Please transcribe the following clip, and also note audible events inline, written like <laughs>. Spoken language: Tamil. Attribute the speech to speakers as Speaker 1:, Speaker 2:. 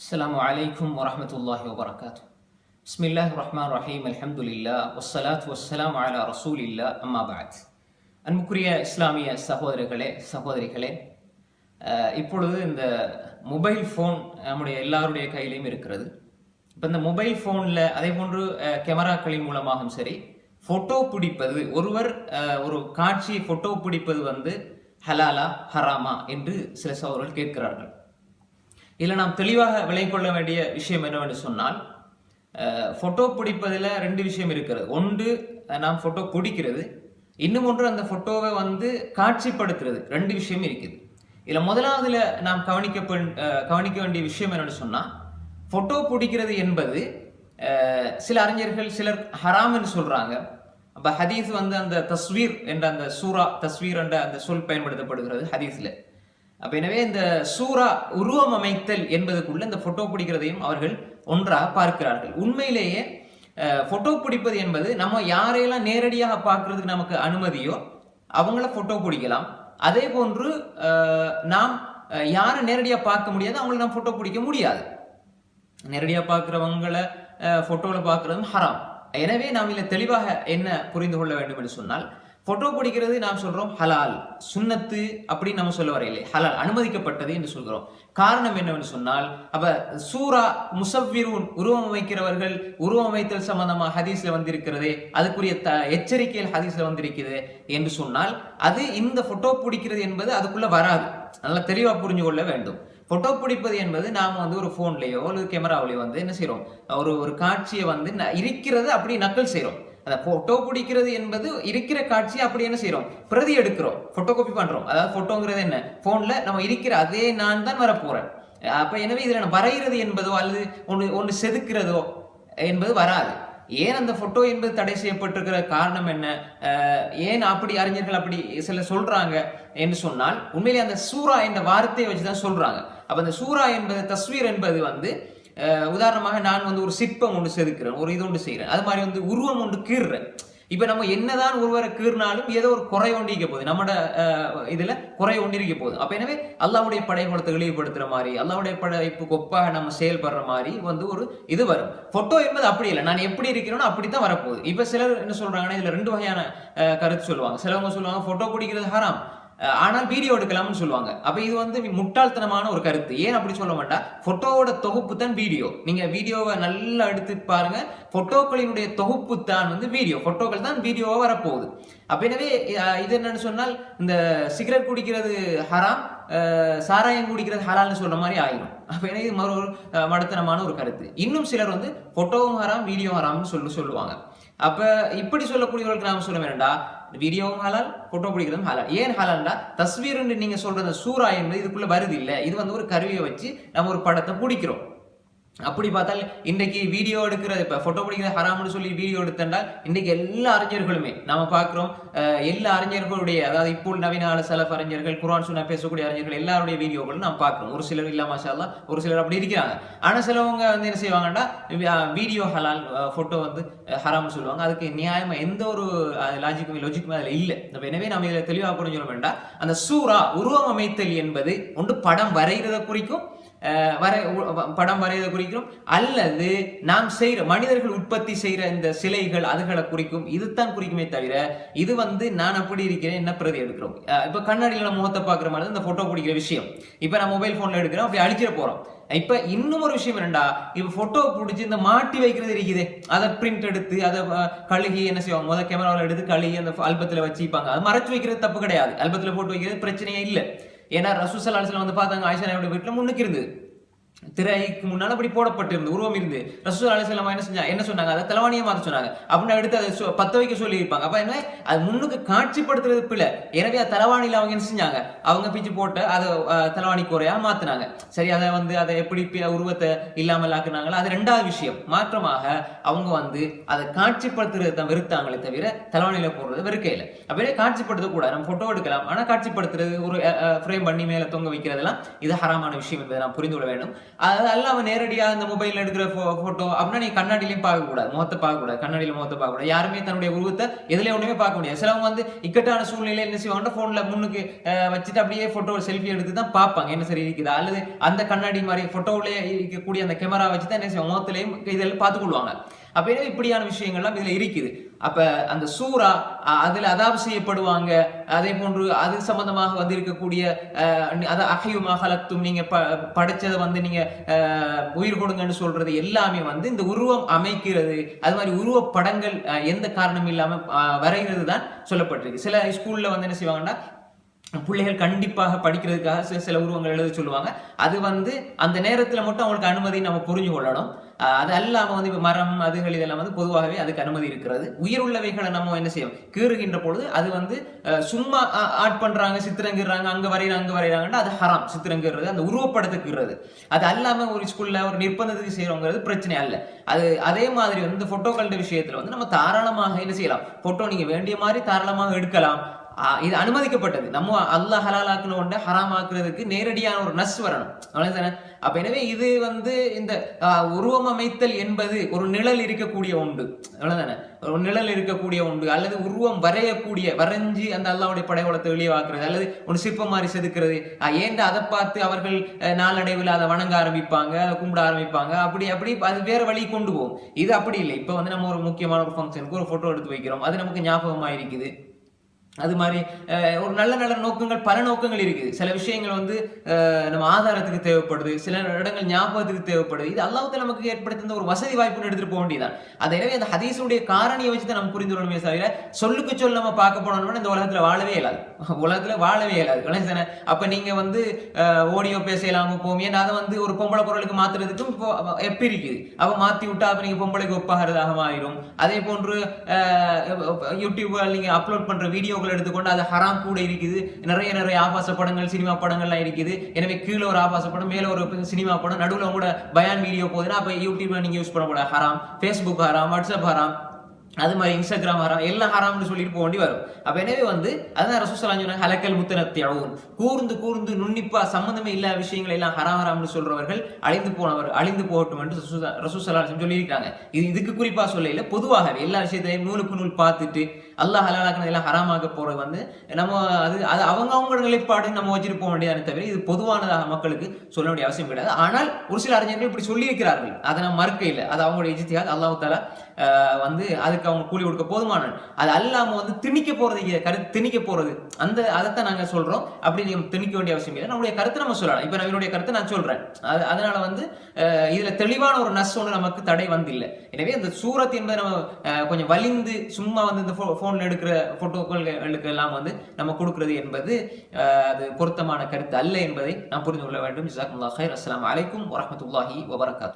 Speaker 1: السلام عليكم ورحمة الله وبركاته بسم الله الرحمن الرحيم الحمد لله والصلاة والسلام على رسول الله أما بعد அன்புக்குரிய இஸ்லாமிய சகோதரர்களே சகோதரிகளே அஹ், இப்பொழுது இந்த மொபைல் ஃபோன் நம்முடைய எல்லாருடைய கையிலையும் இருக்கிறது இப்போ இந்த மொபைல் ஃபோனில் அதே போன்று அஹ், கேமராக்களின் மூலமாகவும் சரி ஃபோட்டோ பிடிப்பது ஒருவர் அஹ், ஒரு காட்சியை ஃபோட்டோ பிடிப்பது வந்து ஹலாலா ஹராமா என்று சில சகோதரர்கள் கேட்கிறார்கள் இதில் நாம் தெளிவாக விளங்கிக் கொள்ள வேண்டிய விஷயம் என்னவென்று சொன்னால் ஃபோட்டோ பிடிப்பதில் ரெண்டு விஷயம் இருக்கிறது. ஒன்று நாம் ஃபோட்டோ பிடிக்கிறது இன்னும் ஒன்று அந்த ஃபோட்டோவை வந்து காட்சிப்படுத்துறது. ரெண்டு விஷயம் இருக்குது. இதில் முதலாவதுல நாம் கவனிக்க கவனிக்க வேண்டிய விஷயம் என்னென்னு சொன்னால் ஃபோட்டோ பிடிக்கிறது என்பது சில அறிஞர்கள் சிலர் ஹராம் என்று அப்போ ஹதீஸ் வந்து அந்த தஸ்வீர் என்ற அந்த சூரா தஸ்வீர் என்ற அந்த சொல் பயன்படுத்தப்படுகிறது ஹதீஸில். அப்ப எனவே இந்த சூரா உருவம் அமைத்தல் என்பதுக்குள்ள இந்த போட்டோ பிடிக்கிறதையும் அவர்கள் ஒன்றாக பார்க்கிறார்கள். உண்மையிலேயே போட்டோ பிடிப்பது என்பது நம்ம யாரையெல்லாம் நேரடியாக பார்க்கறதுக்கு நமக்கு அனுமதியோ அவங்கள போட்டோ பிடிக்கலாம். அதே போன்று நாம் யாரை நேரடியாக பார்க்க முடியாது அவங்கள நாம் போட்டோ பிடிக்க முடியாது. நேரடியாக பார்க்குறவங்களை ஃபோட்டோவில் பார்க்குறதும் ஹராம் எனவே நாம் இதில் தெளிவாக என்ன புரிந்து கொள்ள வேண்டும் என்று சொன்னால் ஃபோட்டோ பிடிக்கிறது நாம் சொல்கிறோம் ஹலால் சுன்னத்து அப்படின்னு நம்ம சொல்ல வரையில்லை ஹலால் அனுமதிக்கப்பட்டது என்று சொல்கிறோம். காரணம் என்னவென்று சொன்னால் அப்போ சூரா முசவ்விரூன் உருவம் அமைக்கிறவர்கள் உருவம் அமைத்தல் சம்பந்தமாக ஹதீஸ்ல வந்திருக்கிறதே அதுக்குரிய த எச்சரிக்கைகள் ஹதீஸ்ல வந்திருக்கிறது என்று சொன்னால் அது இந்த ஃபோட்டோ பிடிக்கிறது என்பது அதுக்குள்ளே வராது. நல்லா தெளிவாக புரிஞ்சு கொள்ள வேண்டும். ஃபோட்டோ பிடிப்பது என்பது நாம் வந்து ஒரு ஃபோன்லேயோ அல்லது கேமராவிலையோ வந்து என்ன செய்கிறோம் ஒரு ஒரு காட்சியை வந்து இருக்கிறது அப்படி நக்கல் செய்கிறோம் அந்த போட்டோ பிடிக்கிறது என்பது இருக்கிற காட்சியை அப்படி என்ன செய்கிறோம் பிரதி எடுக்கிறோம். போட்டோ காப்பி பண்றோம். அதாவது போட்டோங்கிறது என்ன? போன்ல நம்ம இருக்கிற அதே நான் தான் வரப்போறேன். அப்ப எனவே இதுல நான் வரைகிறது என்பதோ அல்லது ஒன்று ஒன்று செதுக்கிறதோ என்பது வராது. ஏன் அந்த ஃபோட்டோ என்பது தடை செய்யப்பட்டிருக்கிற காரணம் என்ன? ஏன் அப்படி அறிஞர்கள் அப்படி சில சொல்றாங்க என்று சொன்னால் உண்மையிலே அந்த சூரா என்ற வார்த்தையை வச்சு தான் சொல்றாங்க. அப்போ அந்த சூரா என்பது தஸ்வீர் என்பது வந்து உதாரணமாக நான் வந்து ஒரு சிற்பம் ஒன்று செதுக்கிறேன் ஒரு இது ஒன்று செய்கிறேன் அது மாதிரி வந்து உருவம் ஒன்று கீறுறேன். இப்போ நம்ம என்னதான் ஒருவரை கீறினாலும் ஏதோ ஒரு குறை ஒண்டிக்க போகுது. நம்மட இதில் குறை ஒண்டிருக்க போகுது. அப்போ எனவே அல்லாவுடைய படைப்படத்தை இழிவுபடுத்துகிற மாதிரி அல்லாவுடைய படைப்புக்கு ஒப்பாக நம்ம செயல்படுற மாதிரி வந்து ஒரு இது வரும். ஃபோட்டோ என்பது அப்படி இல்லை. நான் எப்படி இருக்கிறேனோ அப்படி தான் வரப்போகுது. இப்போ சிலர் என்ன சொல்கிறாங்கன்னா இதில் ரெண்டு வகையான கருத்து சொல்லுவாங்க. சிலவங்க சொல்லுவாங்க ஃபோட்டோ பிடிக்கிறது ஹராம் ஆனால் வீடியோ எடுக்கலாம்னு சொல்லுவாங்க. அப்ப இது வந்து முட்டாள்தனமான ஒரு கருத்து. ஏன் அப்படி சொல்ல மாட்டா? போட்டோவோட தொகுப்பு தான் வீடியோ. நீங்க வீடியோவை நல்லா எடுத்து பாருங்க. போட்டோக்களினுடைய தொகுப்பு தான் வந்து வீடியோ. போட்டோக்கள் தான் வீடியோவா வரப்போகுது. அப்ப எனவே இது என்னன்னு சொன்னால் இந்த சிகரெட் குடிக்கிறது ஹராம் சாராயம் குடிக்கிறது ஹலால்னு சொல்ற மாதிரி ஆயிடும் அப்ப எனக்கு இது மறு ஒரு மடத்தனமான ஒரு கருத்து. இன்னும் சிலர் வந்து போட்டோவும் ஹராம் வீடியோ ஹராம்னு சொல்லி சொல்லுவாங்க. அப்ப இப்படி சொல்லக்கூடியவர்களுக்கு நாம சொல்ல வேண்டாம். வீடியோவும் ஹலால் ஃபோட்டோ பிடிக்கிறதும் ஹலால் ஏன் ஹலால்னா தஸ்வீர்னு நீங்க சொல்ற அந்த சூறா என்பது இதுக்குள்ள வருது இல்ல. இது வந்து ஒரு கருவியை வச்சு நம்ம ஒரு படத்தை பிடிக்கிறோம் அப்படி பார்த்தால் இன்றைக்கு வீடியோ எடுக்கிறது இப்போ ஃபோட்டோ பிடிக்கிறது ஹராம்னு சொல்லி வீடியோ எடுத்தென்றால் இன்றைக்கு எல்லா அறிஞர்களுமே நம்ம பார்க்குறோம் எல்லா அறிஞர்களுடைய அதாவது இப்போ நவீன கால செலவு அறிஞர்கள் குரான் சுன்னா பேசக்கூடிய அறிஞர்கள் எல்லாருடைய வீடியோக்களும் நாம் பார்க்குறோம். ஒரு சிலர் இல்லை மாஷாலாம் ஒரு சிலர் அப்படி இருக்கிறாங்க. ஆனால் சிலவங்க வந்து என்ன செய்வாங்கன்னா வீடியோ ஹலால் ஃபோட்டோ வந்து ஹராம்னு சொல்லுவாங்க. அதுக்கு நியாயமாக எந்த ஒரு லாஜிக்குமே லொஜிக்குமே அதில் இல்லை. எனவே நம்ம இதில் தெளிவாக புரிஞ்சுக்க சொல்ல வேண்டாம் அந்த சூரா உருவம் அமைத்தல் என்பது ஒன்று படம் வரைகிறத குறிக்கும் வரை படம் வரையதை குறிக்கும் அல்லது நாம் செய்கிற மனிதர்கள் உற்பத்தி செய்கிற இந்த சிலைகள் அதுகளை குறிக்கும் இதுதான் குறிக்குமே தவிர இது வந்து நான் அப்படி இருக்கிறேன் என்ன பிரதி எடுக்கிறோம்? இப்போ கண்ணாடியில் நம்ம முகத்தை பார்க்குற மாதிரி இந்த ஃபோட்டோ பிடிக்கிற விஷயம். இப்போ நான் மொபைல் ஃபோனில் எடுக்கிறோம் அப்படி அழிச்சிட போகிறோம் இப்போ இன்னும் ஒரு விஷயம் என்னடா இப்போ ஃபோட்டோ பிடிச்சி இந்த மாட்டி வைக்கிறது இருக்குது அதை பிரிண்ட் எடுத்து அதை கழுகி என்ன செய்வாங்க? முதல் கேமராவில் எடுத்து கழுகி அந்த ஆல்பத்தில் வச்சுப்பாங்க. அது மறைச்சு வைக்கிறது தப்பு கிடையாது. ஆல்பத்தில் போட்டு வைக்கிறது பிரச்சனையே இல்லை. ஏன்னா ரசூசல் அலிஸ்லாம் வந்து பார்த்தாங்க ஆயிஷா நாயுடைய வீட்டில் முன்னுக்கு இருந்தது. திரைக்கு முன்னால் அப்படி போடப்பட்டிருந்து உருவம் இருந்து. ரசூல் அலிசல்லமா என்ன செஞ்சாங்க? என்ன சொன்னாங்க? அதை தலைவாணியை மாற்ற சொன்னாங்க. அப்படின்னு எடுத்து அதை பத்த வைக்க சொல்லியிருப்பாங்க. அப்போ என்ன? அது முன்னுக்கு காட்சிப்படுத்துறது பிள்ளை எனவே அது தலவாணியில் அவங்க என்ன செஞ்சாங்க? அவங்க பிச்சு போட்டு அதை தலவாணி தலைவாணி குறையா சரி அதை வந்து அதை எப்படி உருவத்தை இல்லாமல் ஆக்குனாங்களோ அது ரெண்டாவது விஷயம். மாற்றமாக அவங்க வந்து அதை காட்சிப்படுத்துறது தான் வெறுத்தாங்களே தவிர தலைவாணியில போடுறது வெறுக்கையில் அப்படியே காட்சிப்படுத்த கூடாது. நம்ம ஃபோட்டோ எடுக்கலாம். ஆனால் காட்சிப்படுத்துறது ஒரு ஃப்ரேம் பண்ணி மேலே தொங்க வைக்கிறதெல்லாம் இது ஹராமான விஷயம் என்பதை நாம் புரிந்து கொள்ள வேண்டும். அதெல்லாம் அவன் நேரடியாக அந்த மொபைலில் எடுக்கிற ஃபோட்டோ அப்படின்னா நீ கண்ணாடியிலையும் பார்க்கக்கூடாது முகத்தை பார்க்கக்கூடாது கண்ணாடியில் முகத்தை பார்க்கக்கூடாது. யாருமே தன்னுடைய உருவத்தை எதுலேயே ஒன்றுமே பார்க்க முடியாது. சிலவங்க வந்து இக்கட்டான சூழ்நிலையில என்ன செய்வாங்க ஃபோனில் முன்னுக்கு வச்சுட்டு அப்படியே ஃபோட்டோ செல்ஃபி எடுத்து தான் பார்ப்பாங்க. என்ன சரி இருக்குதா? அல்லது அந்த கண்ணாடி மாதிரி ஃபோட்டோவிலே இருக்கக்கூடிய அந்த கேமரா வச்சு தான் என்ன செய்வாங்க? முகத்திலையும் இதெல்லாம் பார்த்துக்கொள்வாங்க அப்ப இப்படியான விஷயங்கள்லாம் இதில் இருக்குது. அப்போ அந்த சூரா அதில் அதுல அதாப் செய்யப்படுவாங்க. அதே போன்று அது சம்பந்தமாக வந்து இருக்கக்கூடிய அதை அகையுமாக ஹலத்தும் நீங்கள் ப படைச்சதை வந்து நீங்கள் உயிர் கொடுங்கன்னு சொல்கிறது எல்லாமே வந்து இந்த உருவம் அமைக்கிறது. அது மாதிரி உருவ படங்கள் எந்த காரணம் இல்லாமல் வரைகிறது தான் சொல்லப்பட்டிருக்கு. சில ஸ்கூலில் வந்து என்ன செய்வாங்கன்னா பிள்ளைகள் கண்டிப்பாக படிக்கிறதுக்காக சில சில உருவங்கள் எழுத சொல்லுவாங்க. அது வந்து அந்த நேரத்தில் மட்டும் அவங்களுக்கு அனுமதி நம்ம புரிஞ்சு கொள்ளணும். அது அல்லாமல் வந்து இப்போ மரம் அதுகள் இதெல்லாம் வந்து பொதுவாகவே அதுக்கு அனுமதி இருக்கிறது. உயிர் உள்ளவைகளை நம்ம என்ன செய்யும் கீறுகின்ற பொழுது அது வந்து சும்மா ஆ- ஆட் பண்றாங்க சித்திரங்கிறாங்க அங்கே வரைகிறாங்க அங்கே வரைகிறாங்கன்னா அது ஹராம். சித்திரங்கிறது அந்த உருவப்படத்துக்குறது அது அல்லாமல் ஒரு ஸ்கூலில் ஒரு நிர்பந்தத்துக்கு செய்கிறோங்கிறது பிரச்சனை அல்ல. அது அதே மாதிரி வந்து இந்த போட்டோக்கள் விஷயத்தில் வந்து நம்ம தாராளமாக என்ன செய்யலாம்? ஃபோட்டோ நீங்கள் வேண்டிய மாதிரி தாராளமாக எடுக்கலாம். இது அனுமதிக்கப்பட்டது. நம்ம அல்லாஹ் ஹலாலாக்குன ஹராம் ஹராமாக்குறதுக்கு நேரடியான ஒரு நஸ் வரணும். அவ்வளவுதானே? அப்ப எனவே இது வந்து இந்த ஆ, உருவம் அமைத்தல் என்பது ஒரு நிழல் இருக்கக்கூடிய உண்டு. அவ்வளவுதானே? ஒரு நிழல் இருக்கக்கூடிய உண்டு. அல்லது உருவம் வரையக்கூடிய வரைஞ்சி அந்த அல்லாவுடைய படைவளத்தை வெளியாக்குறது அல்லது ஒரு சிற்பம் மாதிரி செதுக்கிறது. ஏன் ஏன்டா அதை பார்த்து அவர்கள் நாளடைவில் அதை வணங்க ஆரம்பிப்பாங்க அதை கும்பிட ஆரம்பிப்பாங்க. அப்படி அப்படி அது வேற வழி கொண்டு போகும். இது அப்படி இல்லை. இப்போ வந்து நம்ம ஒரு முக்கியமான ஒரு ஃபங்க்ஷனுக்கு ஒரு போட்டோ எடுத்து வைக்கிறோம். அது நமக்கு ஞாபகமாக இருக்குது அது மாதிரி ஒரு நல்ல நல்ல நோக்கங்கள் பல நோக்கங்கள் இருக்குது சில விஷயங்கள் வந்து நம்ம ஆதாரத்துக்கு தேவைப்படுது. சில இடங்கள் ஞாபகத்துக்கு தேவைப்படுது. இது அல்லாஹ்வுத்தாலா நமக்கு ஏற்படுத்தின ஒரு வசதி வாய்ப்புன்னு எடுத்துட்டு போக வேண்டியதான் அது எனவே அந்த ஹதீஸுடைய காரணியை வச்சு தான் நம்ம புரிந்து கொள்ளணுமே தவிர சொல்லுக்கு சொல் நம்ம பார்க்க போனோம்னா இந்த உலகத்தில் வாழவே இயலாது. <laughs> உலகத்தில் வாழவே இயலாது. கணேசன அப்போ நீங்க வந்து ஓடியோ பேசலாம் போமியே அதை வந்து ஒரு பொம்பளை குரலுக்கு மாத்துறதுக்கும் இப்போ எப்படி இருக்குது அவ மாத்தி விட்டா அப்ப நீங்க பொம்பளைக்கு ஒப்பாகிறதாக ஆயிரும் அதே போன்று யூடியூப்பில் நீங்கள் நீங்க அப்லோட் பண்ற வீடியோக்கள் எடுத்துக்கொண்டு அது ஹராம் கூட இருக்குது. நிறைய நிறைய ஆபாச படங்கள் சினிமா படங்கள்லாம் இருக்குது. எனவே கீழே ஒரு ஆபாச படம் மேல ஒரு சினிமா படம் நடுவில் கூட பயான் வீடியோ போகுதுன்னா அப்போ யூடியூப்ல நீங்க யூஸ் பண்ணக்கூடாது ஹராம். ஃபேஸ்புக் ஹராம் வாட்ஸ்அப் ஹராம். அது மாதிரி இன்ஸ்டாகிராம் ஹராம் எல்லாம் ஹராம்னு சொல்லிட்டு போக வேண்டி வரும். அப்போ எனவே வந்து அதுதான் ரசூசலாம் சொன்னாங்க ஹலக்கல் முத்தனத்தியாவும் கூர்ந்து கூர்ந்து நுண்ணிப்பா சம்மந்தமே இல்லாத விஷயங்களை எல்லாம் ஹராம் ஹராம்னு சொல்றவர்கள் அழிந்து போனவர் அழிந்து போகட்டும் என்று ரசூசலாம் சொல்லியிருக்காங்க. இது இதுக்கு குறிப்பா சொல்லல பொதுவாகவே எல்லா விஷயத்தையும் நூலுக்கு நூல் பார்த்துட்டு அல்லாஹ் ஹலாலாக்குனது எல்லாம் ஹராமாக போறது வந்து நம்ம அது அது அவங்க அவங்களோட நிலைப்பாடு நம்ம வச்சுட்டு போக வேண்டியதானே தவிர இது பொதுவானதாக மக்களுக்கு சொல்ல வேண்டிய அவசியம் கிடையாது. ஆனால் ஒரு சில அறிஞர்கள் இப்படி சொல்லி இருக்கிறார்கள் அதை நம்ம மறுக்க இல்லை அது அவங்களுடைய இஜித்தியாத் அல்லாஹு தாலா வந்து அதுக்கு அவங்க கூலி கொடுக்க போதுமான அது அல்லாம வந்து திணிக்க போறது கருத்து திணிக்க போறது. அந்த அதைத்தான் நாங்க சொல்றோம். அப்படி நீங்க திணிக்க வேண்டிய அவசியம் இல்லை. நம்மளுடைய கருத்தை நம்ம சொல்லலாம். இப்ப நான் என்னுடைய கருத்தை நான் சொல்றேன். அது அதனால வந்து இதில் இதுல தெளிவான ஒரு நஸ் ஒன்று நமக்கு தடை வந்து இல்லை எனவே அந்த சூரத் என்பது நம்ம கொஞ்சம் வலிந்து சும்மா வந்து இந்த போன்ல எடுக்கிற போட்டோக்களுக்கு எல்லாம் வந்து நம்ம கொடுக்கறது என்பது அது பொருத்தமான கருத்து அல்ல என்பதை நாம் புரிந்து கொள்ள வேண்டும். ஜிசாக்குல்லா ஹைர் அஸ்ஸலாமு அலைக்கும் வரமத்துல்லாஹி வபரகாத்.